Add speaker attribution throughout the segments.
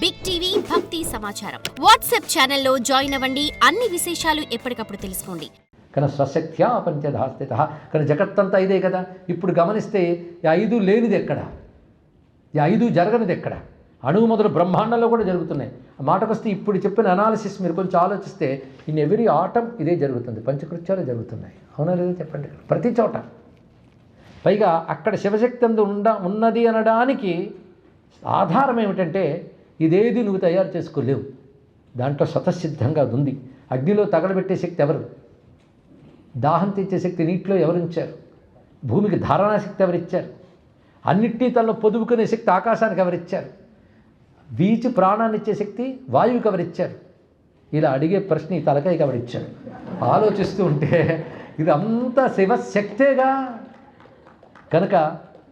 Speaker 1: Big TV భక్తి సమాచారం WhatsApp ఛానల్లో జాయిన్ అవ్వండి అన్ని విశేషాలు ఎప్పటికప్పుడు తెలుసుకోండి
Speaker 2: కానీ స్వశక్త్యా పంచధాస్థిత కానీ జగత్తంతా ఇదే కదా ఇప్పుడు గమనిస్తే ఈ ఐదు లేనిది ఎక్కడ ఈ ఐదు జరగనిది ఎక్కడ అణువు మొదలు బ్రహ్మాండంలో కూడా జరుగుతున్నాయి ఆ వస్తే ఇప్పుడు చెప్పిన అనాలిసిస్ మీరు కొంచెం ఆలోచిస్తే ఇన్ ఎవరీ ఆటం ఇదే జరుగుతుంది పంచకృత్యాలు జరుగుతున్నాయి అవునా లేదా చెప్పండి ప్రతి చోట పైగా అక్కడ శివశక్తి అందు ఉండ ఉన్నది అనడానికి ఆధారం ఏమిటంటే ఇదేది నువ్వు తయారు చేసుకోలేవు. దాంట్లో స్వతసిద్ధంగా అది ఉంది. అగ్నిలో తగలబెట్టే శక్తి ఎవరు? దాహం తెచ్చే శక్తి నీటిలో ఎవరించారు భూమికి ధారణా శక్తి ఎవరిచ్చారు అన్నిటినీ తనలో పొదుపుకునే శక్తి ఆకాశానికి ఎవరిచ్చారు వీచి ప్రాణాన్ని ఇచ్చే శక్తి వాయువుకి ఎవరిచ్చారు ఇలా అడిగే ప్రశ్న ఈ తలకాయకి ఎవరిచ్చారు ఆలోచిస్తూ ఉంటే ఇది అంతా శివశక్తేగా. కనుక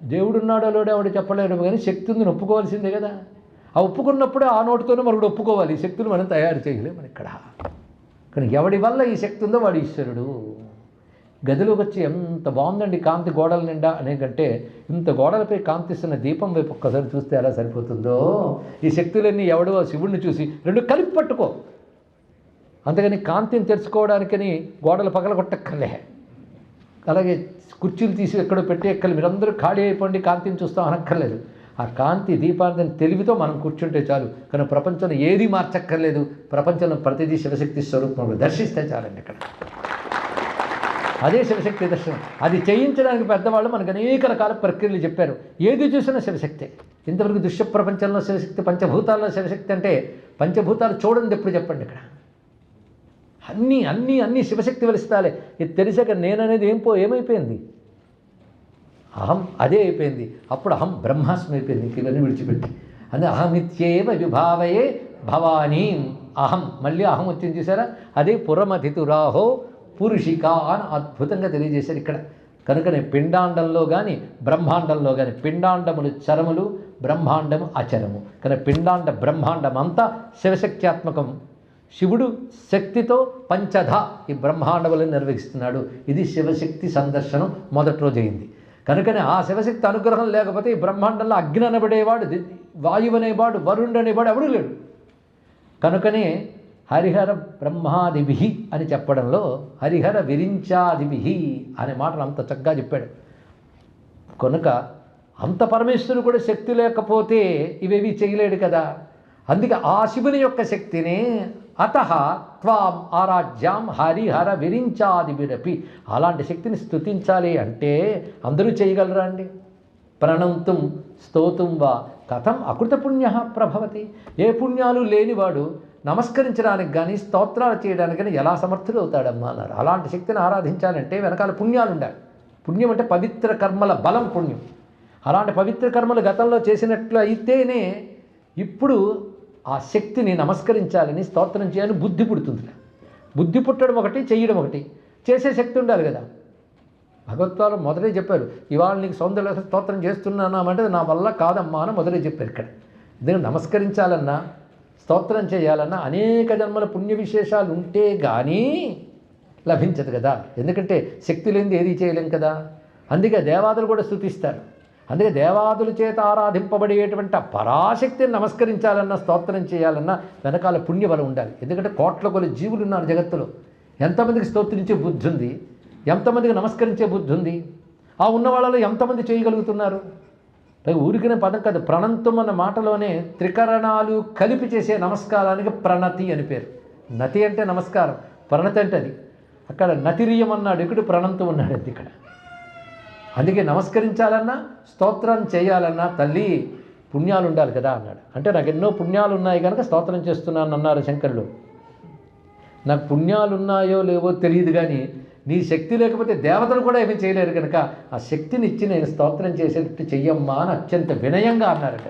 Speaker 2: దేవుడున్నాడో లేడో ఎవడు చెప్పలేడు కానీ శక్తి ఉందని ఒప్పుకోవాల్సిందే కదా. ఆ ఒప్పుకున్నప్పుడే ఆ నోటితోనే మరొకటి ఒప్పుకోవాలి. ఈ శక్తులు మనం తయారు చేయలేము మనం ఇక్కడ. కానీ ఎవడి వల్ల ఈ శక్తి ఉందో వాడు ఈశ్వరుడు. గదిలోకి వచ్చి ఎంత బాగుందండి కాంతి గోడల నిండా అనేకంటే ఇంత గోడలపై కాంతిస్తున్న దీపం వైపు ఒక్కసారి చూస్తే ఎలా సరిపోతుందో? ఈ శక్తులన్నీ ఎవడో ఆ శివుణ్ణి చూసి రెండు కలిపి పట్టుకో. అందుకని కాంతిని తెరుచుకోవడానికని గోడలు పగలగొట్టక్కర్లే. అలాగే కుర్చీలు తీసి ఎక్కడో పెట్టి ఎక్కలు మీరందరూ ఖాళీ అయిపోండి కాంతిని చూస్తాం అనక్కర్లేదు. ఆ కాంతి దీపాన్ని తెలివితో మనం కూర్చుంటే చాలు. కానీ ప్రపంచంలో ఏది మార్చక్కర్లేదు. ప్రపంచంలో ప్రతిదీ శివశక్తి స్వరూపంలో దర్శిస్తే చాలండి ఇక్కడ. అదే శివశక్తి దర్శనం. అది చేయించడానికి పెద్దవాళ్ళు మనకు అనేక రకాల ప్రక్రియలు చెప్పారు. ఏది చూసినా శివశక్తే. ఇంతవరకు దృశ్య ప్రపంచంలో శివశక్తి పంచభూతాల్లో శివశక్తి అంటే పంచభూతాలు చూడండి ఎప్పుడు చెప్పండి ఇక్కడ? అన్నీ అన్నీ అన్నీ శివశక్తి వెలిస్తాలే. ఇది తెలిసాక నేననేది ఏం పో ఏమైపోయింది? అహం అదే అయిపోయింది. అప్పుడు అహం బ్రహ్మాస్మి అయిపోయింది. ఇంక ఇవన్నీ విడిచిపెట్టి. అంటే అహమిత్యేవ విభావయే భవానీ అహం. మళ్ళీ అహం వచ్చింది చూసారా? అదే పురమధితురాహో పురుషిక అని అద్భుతంగా తెలియజేశారు ఇక్కడ. కనుకనే పిండాండంలో కానీ బ్రహ్మాండంలో కానీ పిండాండములు చరములు బ్రహ్మాండము అచరము. కానీ పిండాండ బ్రహ్మాండం అంతా శివశక్త్యాత్మకం. శివుడు శక్తితో పంచధ ఈ బ్రహ్మాండములను నిర్వహిస్తున్నాడు. ఇది శివశక్తి సందర్శనం మొదటి రోజు అయింది కనుకనే ఆ శివశక్తి అనుగ్రహం లేకపోతే ఈ బ్రహ్మాండంలో అగ్ని అనబడేవాడు వాయువు అనేవాడు వరుణుడు అనేవాడు ఎవడూ లేడు. కనుకనే హరిహర బ్రహ్మాదిభి అని చెప్పడంలో హరిహర విరించాదిభి అనే మాటను అంత చక్కగా చెప్పాడు. కనుక అంత పరమేశ్వరుడు కూడా శక్తి లేకపోతే ఇవేవి చేయలేడు కదా. అందుకే ఆ శివుని యొక్క శక్తిని అత త్వాం ఆరాధ్యాం హరిహర విరించాదిభిరపి. అలాంటి శక్తిని స్థుతించాలి అంటే అందరూ చేయగలరా అండి? ప్రణంతుం స్తోతుం వా కథం అకృత పుణ్య ప్రభవతి. ఏ పుణ్యాలు లేనివాడు నమస్కరించడానికి కానీ స్తోత్రాలు చేయడానికి కానీ ఎలా సమర్థుడు అవుతాడమ్మా అన్నారు. అలాంటి శక్తిని ఆరాధించాలంటే వెనకాల పుణ్యాలు ఉండాలి. పుణ్యం అంటే పవిత్ర కర్మల బలం పుణ్యం. అలాంటి పవిత్ర కర్మలు గతంలో చేసినట్లు అయితేనే ఇప్పుడు ఆ శక్తిని నమస్కరించాలని స్తోత్రం చేయాలని బుద్ధి పుడుతుంది. బుద్ధి పుట్టడం ఒకటి చేయడం ఒకటి. చేసే శక్తి ఉండాలి కదా. భగవత్వాలు మొదటే చెప్పారు ఇవాళ నీకు సౌందర్య స్తోత్రం చేస్తున్నానామంటే నా వల్ల కాదమ్మా అని మొదటే చెప్పారు ఇక్కడ. దీన్ని నమస్కరించాలన్నా స్తోత్రం చేయాలన్నా అనేక జన్మల పుణ్య విశేషాలు ఉంటే కానీ లభించదు కదా. ఎందుకంటే శక్తి లేనిది ఏది చేయలేం కదా. అందుకే దేవాదులు కూడా స్థుతిస్తారు అందుకే దేవాదుల చేత ఆరాధింపబడేటువంటి ఆ పరాశక్తిని నమస్కరించాలన్నా స్తోత్రం చేయాలన్నా వెనకాల పుణ్యబలం ఉండాలి. ఎందుకంటే కోట్ల కొలు జీవులు ఉన్నారు జగత్తులో. ఎంతమందికి స్తోత్రించే బుద్ధి ఉంది? ఎంతమందికి నమస్కరించే బుద్ధి ఉంది? ఆ ఉన్న వాళ్ళలో ఎంతమంది చేయగలుగుతున్నారు? పైగా పదం కాదు ప్రణంతం అన్న మాటలోనే త్రికరణాలు కలిపి చేసే నమస్కారానికి ప్రణతి అని పేరు. నతి అంటే నమస్కారం ప్రణతి అంటే అది. అక్కడ నతిరియం అన్నాడు ఇక్కడ ప్రణంతం ఉన్నాడు అది ఇక్కడ. అందుకే నమస్కరించాలన్నా స్తోత్రం చేయాలన్నా తల్లి పుణ్యాలు ఉండాలి కదా అన్నాడు. అంటే నాకు ఎన్నో పుణ్యాలు ఉన్నాయి కనుక స్తోత్రం చేస్తున్నాను అన్నారు శంకరులు. నాకు పుణ్యాలు ఉన్నాయో లేవో తెలియదు కానీ నీ శక్తి లేకపోతే దేవతలు కూడా ఏమీ చేయలేరు కనుక ఆ శక్తిని ఇచ్చి నేను స్తోత్రం చేసేటట్టు చెయ్యమ్మా అని అత్యంత వినయంగా అన్నారట.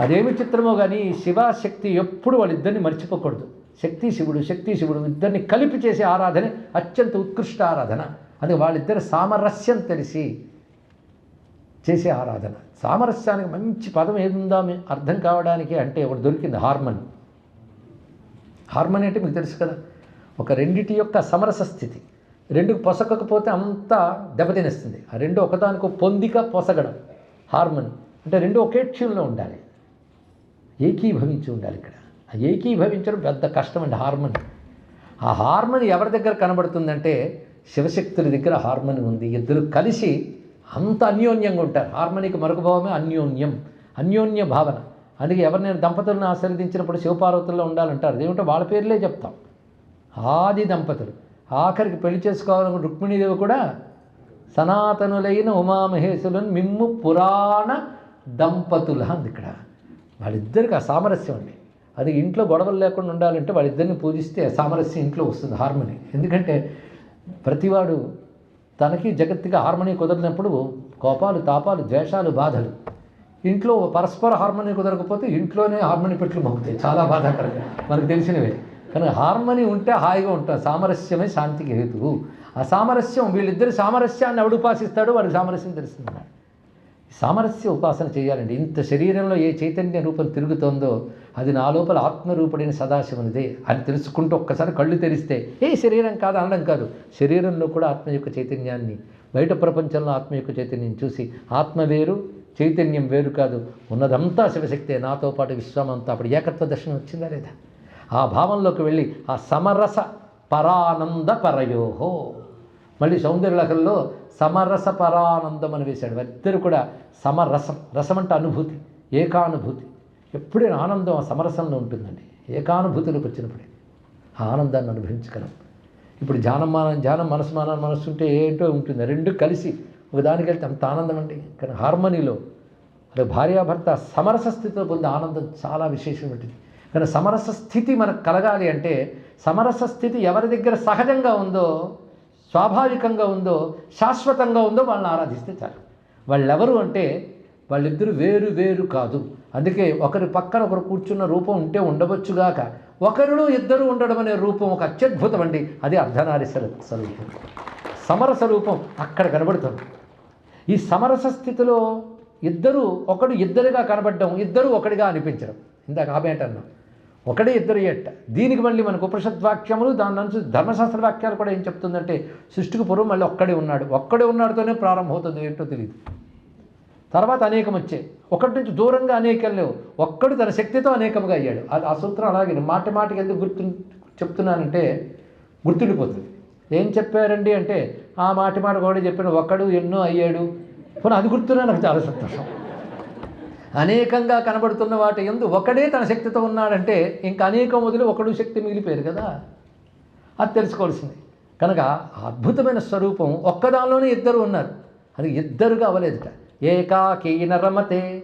Speaker 2: అదేమి చిత్రమో కానీ శివశక్తి ఎప్పుడు వాళ్ళిద్దరిని మర్చిపోకూడదు. శక్తి శివుడు శక్తి శివుడు ఇద్దరిని కలిపి చేసే ఆరాధనే అత్యంత ఉత్కృష్ట ఆరాధన. అది వాళ్ళిద్దరు సామరస్యం తెలిసి చేసే ఆరాధన. సామరస్యానికి మంచి పదం ఏదుందా అర్థం కావడానికి అంటే ఒకటి దొరికింది హార్మన్. హార్మన్ అంటే మీకు తెలుసు కదా ఒక రెండిటి యొక్క సమరస స్థితి. రెండు పొసగకపోతే అంతా దెబ్బతినేస్తుంది. ఆ రెండు ఒకదానికి పొందిక పొసగడం హార్మన్. అంటే రెండు ఒకే ట్యూన్లో ఉండాలి. ఏకీభవించి ఉండాలి ఇక్కడ. ఆ ఏకీభవించడం పెద్ద కష్టం అండి హార్మన్. ఆ హార్మన్ ఎవరి దగ్గర కనబడుతుందంటే శివశక్తుల దగ్గర హార్మోని ఉంది. ఇద్దరు కలిసి అంత అన్యోన్యంగా ఉంటారు. హార్మోనికి మరొక భావమే అన్యోన్యం. అన్యోన్య భావన. అందుకే ఎవరినైనా దంపతులను ఆశీర్వదించినప్పుడు శివపార్వతుల్లో ఉండాలంటారు. ఏమంటే వాళ్ళ పేర్లే చెప్తాం. ఆది దంపతులు. ఆఖరికి పెళ్ళి చేసుకోవాలనుకున్న రుక్మిణీదేవి కూడా సనాతనులైన ఉమామహేశులను మిమ్ము పురాణ దంపతుల అంది ఇక్కడ. వాళ్ళిద్దరికి ఆ సామరస్యం అండి. అది ఇంట్లో గొడవలు లేకుండా ఉండాలంటే వాళ్ళిద్దరిని పూజిస్తే సామరస్యం ఇంట్లో వస్తుంది హార్మోని. ఎందుకంటే ప్రతివాడు తనకి జగత్తుగా హార్మోనీ కుదరినప్పుడు కోపాలు తాపాలు ద్వేషాలు బాధలు. ఇంట్లో పరస్పర హార్మోనీ కుదరకపోతే ఇంట్లోనే హార్మోనీ పెట్లు మోగుతాయి చాలా బాధాకరంగా. మనకు తెలిసినవే. కానీ హార్మోనీ ఉంటే హాయిగా ఉంటాం. సామరస్యమే శాంతికి హేతువు. ఆ సామరస్యం వీళ్ళిద్దరి సామరస్యాన్ని ఎవడు ఉపాసిస్తాడో వాడికి సామరస్యం తెలుస్తుంది. సామరస్య ఉపాసన చేయాలండి. ఇంత శరీరంలో ఏ చైతన్య రూపం తిరుగుతోందో అది నా లోపల ఆత్మరూపుడైన సదాశివునిదే అని తెలుసుకుంటూ ఒక్కసారి కళ్ళు తెరిస్తే ఏ శరీరం కాదు అనడం కాదు శరీరంలో కూడా ఆత్మ యొక్క చైతన్యాన్ని బయట ప్రపంచంలో ఆత్మ యొక్క చైతన్యం చూసి ఆత్మ వేరు చైతన్యం వేరు కాదు. ఉన్నదంతా శివశక్తే నాతో పాటు విశ్వమంతా అప్పుడు ఏకత్వ దర్శనం వచ్చిందా లేదా? ఆ భావంలోకి వెళ్ళి ఆ సమరస పరానంద పరయోహో. మళ్ళీ సౌందర్యలహరిలో సమరస పరానందం అని వేశాడు. వారిద్దరు కూడా సమరసం రసం అంటే అనుభూతి ఏకానుభూతి. ఎప్పుడైనా ఆనందం ఆ సమరసంలో ఉంటుందండి. ఏకానుభూతిలోకి వచ్చినప్పుడే ఆ ఆనందాన్ని అనుభవించగలం. ఇప్పుడు ధ్యానం మానం ధ్యానం మనసు మానం మనసు ఉంటే ఏంటో ఉంటుంది. రెండు కలిసి ఒకదానికి వెళ్తే అంత ఆనందం అండి. కానీ హార్మనీలో అదే భార్యాభర్త సమరస స్థితిలో పొందే ఆనందం చాలా విశేషమైనది కానీ సమరస స్థితి మనకు కలగాలి అంటే సమరస స్థితి ఎవరి దగ్గర సహజంగా ఉందో స్వాభావికంగా ఉందో శాశ్వతంగా ఉందో వాళ్ళని ఆరాధిస్తే చాలు. వాళ్ళెవరు అంటే వాళ్ళిద్దరు వేరు వేరు కాదు. అందుకే ఒకరి పక్కన ఒకరు కూర్చున్న రూపం ఉంటే ఉండవచ్చుగాక ఒకరిలో ఇద్దరు ఉండడం అనే రూపం ఒక అత్యద్భుతం అండి. అది అర్ధనారీశ్వర స్వరూపం. సమరస రూపం అక్కడ కనబడుతుంది. ఈ సమరస స్థితిలో ఇద్దరు ఒకడు ఇద్దరుగా కనబడడం ఇద్దరు ఒకడిగా అనిపించడం. ఇందాక ఆమె అన్నాం ఒకడే ఇద్దరు ఎట్ట దీనికి మళ్ళీ మనకు ఉపనిషత్ వాక్యములు దాని నుంచి ధర్మశాస్త్ర వాక్యాలు కూడా ఏం చెప్తుందంటే సృష్టికి పూర్వం మళ్ళీ ఒక్కడే ఉన్నాడు. ఒక్కడే ఉన్నాడుతోనే ప్రారంభమవుతుంది ఏంటో తెలియదు తర్వాత అనేకం వచ్చాయి ఒకటి నుంచి దూరంగా అనేకం లేవు. ఒక్కడు తన శక్తితో అనేకముగా అయ్యాడు. అది ఆ సూత్రం అలాగే మాటి మాటికి ఎందుకు గుర్తు చెప్తున్నానంటే గుర్తుండిపోతుంది. ఏం చెప్పారండి అంటే ఆ మాటి మాట కూడా చెప్పిన ఒక్కడు ఎన్నో అయ్యాడు. పోనీ అది గుర్తున్నా నాకు చాలా సంతోషం. అనేకంగా కనబడుతున్న వాటి ఎందు ఒకడే తన శక్తితో ఉన్నాడంటే ఇంకా అనేకం వదిలి ఒకడు శక్తి మిగిలిపోయారు కదా? అది తెలుసుకోవాల్సింది. కనుక అద్భుతమైన స్వరూపం ఒక్కదానిలోనే ఇద్దరు ఉన్నారు. అది ఇద్దరుగా అవ్వలేదుట. ఏకాకీన రమతే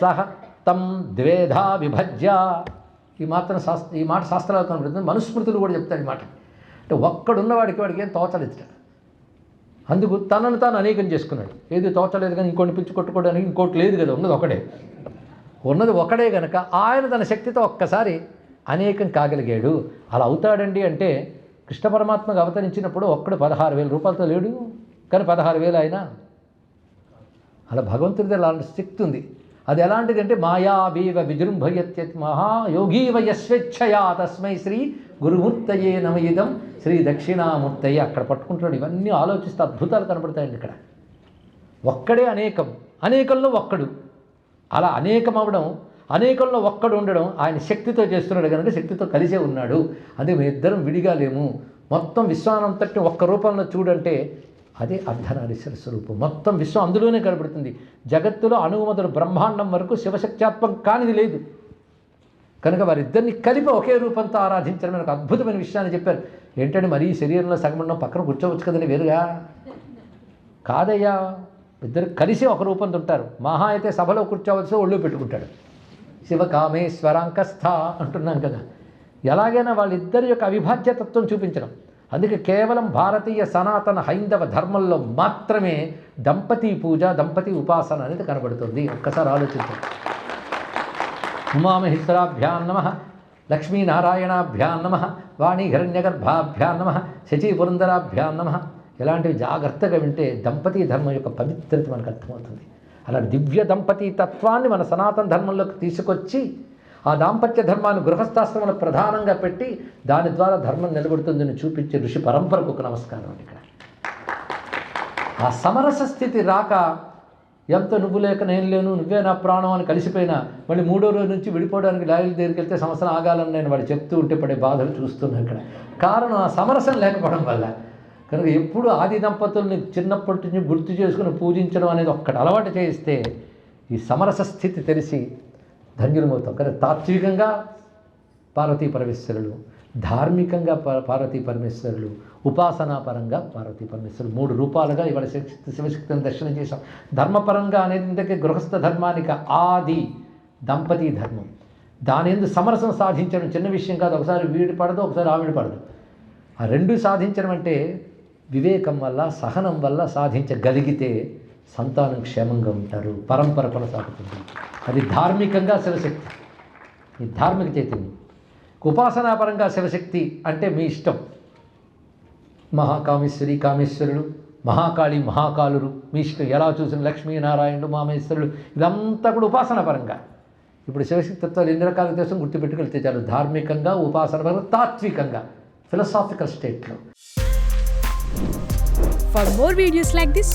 Speaker 2: సహ తం ద్వేధా విభజ్య. ఈ మాత్రం శాస్త్ర ఈ మాట శాస్త్రాలతో మనుస్మృతులు కూడా చెప్తాడు ఈ మాట అంటే ఒక్కడున్నవాడికి వాడికి ఏం తోచలేదుట. అందుకు తనను తాను అనేకం చేసుకున్నాడు. ఏది తోచలేదు కానీ ఇంకోటి పిచ్చి కొట్టుకోవడానికి ఇంకోటి లేదు కదా ఉన్నది ఒకడే ఉన్నది ఒకడే గనక ఆయన తన శక్తితో ఒక్కసారి అనేకం కాగలిగాడు. అలా అవుతాడండి అంటే కృష్ణ పరమాత్మకు అవతరించినప్పుడు ఒక్కడు పదహారు వేల రూపాయలతో లేడు. కానీ పదహారు వేలు ఆయన అలా భగవంతుడిది అలాంటి శక్తి ఉంది. అది ఎలాంటిదంటే మాయావీవ విజృంభయత్యత్ మహాయోగీవ యస్వేచ్ఛయా తస్మై శ్రీ గురుమూర్తయే నమయిదం. శ్రీ దక్షిణామూర్తయ్య అక్కడ పట్టుకుంటున్నాడు. ఇవన్నీ ఆలోచిస్తే అద్భుతాలు కనబడతాయండి ఇక్కడ. ఒక్కడే అనేకం. అనేకంలో ఒక్కడు. అలా అనేకం అవ్వడం అనేకంలో ఒక్కడు ఉండడం ఆయన శక్తితో చేస్తున్నాడు కనుక శక్తితో కలిసే ఉన్నాడు. అదే మేము ఇద్దరం విడిగా లేము. మొత్తం విశ్వానంతటి ఒక్క రూపంలో చూడంటే అదే అర్ధనారీశ్వర స్వరూపం. మొత్తం విశ్వం అందులోనే కనబడుతుంది. జగత్తులో అణువు బ్రహ్మాండం వరకు శివశక్త్యాత్మం కానిది లేదు. కనుక వారిద్దరిని కలిపి ఒకే రూపంతో ఆరాధించడం మనకు అద్భుతమైన విషయాన్ని చెప్పారు. ఏంటంటే మరీ శరీరంలో సగమండం పక్కన కూర్చోవచ్చు కదండి వేరుగా? కాదయ్యా ఇద్దరు కలిసి ఒక రూపంతో ఉంటారు మహా అయితే సభలో కూర్చోవలసి ఒళ్ళు పెట్టుకుంటాడు. శివకామేశ్వరాంకస్థ అంటున్నాం కదా. ఎలాగైనా వాళ్ళిద్దరి యొక్క అవిభాజ్యతత్వం చూపించడం. అందుకే కేవలం భారతీయ సనాతన హైందవ ధర్మంలో మాత్రమే దంపతి పూజ దంపతి ఉపాసన అనేది కనబడుతుంది. ఒక్కసారి ఆలోచించండి. ఉమామహేశ్వరాభ్యాం నమ లక్ష్మీనారాయణాభ్యాం నమ వాణి హిరణ్యగర్భాభ్యాం నమ శచీపురందరాభ్యాం నమ. ఇలాంటివి జాగ్రత్తగా వింటే దంపతి ధర్మం యొక్క పవిత్రత మనకు అర్థమవుతుంది. అలాంటి దివ్య దంపతి తత్వాన్ని మన సనాతన ధర్మంలోకి తీసుకొచ్చి ఆ దాంపత్య ధర్మాన్ని గృహస్థాశ్రమను ప్రధానంగా పెట్టి దాని ద్వారా ధర్మం నిలబడుతుందని చూపించే ఋషి పరంపరకు ఒక నమస్కారం అండి ఇక్కడ. ఆ సమరస స్థితి రాక ఎంత నువ్వు లేక నేను లేను నువ్వే నా ప్రాణం అని కలిసిపోయినా మళ్ళీ మూడో రోజు నుంచి విడిపోవడానికి లాయల దగ్గరికి వెళ్తే సంవత్సరం ఆగాలని నేను వాడు చెప్తూ ఉంటే పడే బాధలు చూస్తున్నాను ఇక్కడ. కారణం ఆ సమరసం లేకపోవడం వల్ల. కనుక ఎప్పుడు ఆది దంపతుల్ని చిన్నప్పటి నుంచి గుర్తు చేసుకుని పూజించడం అనేది ఒక్కటి అలవాటు చేయిస్తే ఈ సమరస స్థితి తెలిసి ధన్యులమవుతాం. కానీ తాత్వికంగా పార్వతీ పరమేశ్వరులు ధార్మికంగా పార్వతీ పరమేశ్వరులు ఉపాసనాపరంగా పార్వతీ పరమేశ్వరులు మూడు రూపాలుగా ఇవాళ శక్తి శివశక్తిని దర్శనం చేశాం. ధర్మపరంగా అనేది ఇంతకీ గృహస్థ ధర్మానికి ఆది దంపతి ధర్మం. దాని ఎందు సమరసం సాధించడం చిన్న విషయం కాదు. ఒకసారి వీడి పడదు ఒకసారి ఆవిడ పడదు. ఆ రెండు సాధించడం అంటే వివేకం వల్ల సహనం వల్ల సాధించగలిగితే సంతానం క్షేమంగా ఉంటారు పరంపర కొనసాగుతుంది. అది ధార్మికంగా శివశక్తి. ఈ ధార్మిక చైతన్యం. ఉపాసనాపరంగా శివశక్తి అంటే మీ ఇష్టం. మహాకామేశ్వరి కామేశ్వరులు మహాకాళి మహాకాలురు మీ ఇష్టం. ఎలా చూసిన లక్ష్మీనారాయణుడు మామేశ్వరులు ఇదంతా కూడా ఉపాసనాపరంగా ఇప్పుడు శివశక్తి తత్వాలు ఎన్ని రకాల దేశం గుర్తుపెట్టుకెళ్తే చాలు. ధార్మికంగా ఉపాసనపరంగా తాత్వికంగా ఫిలసాఫికల్ స్టేట్లో
Speaker 3: for more videos like this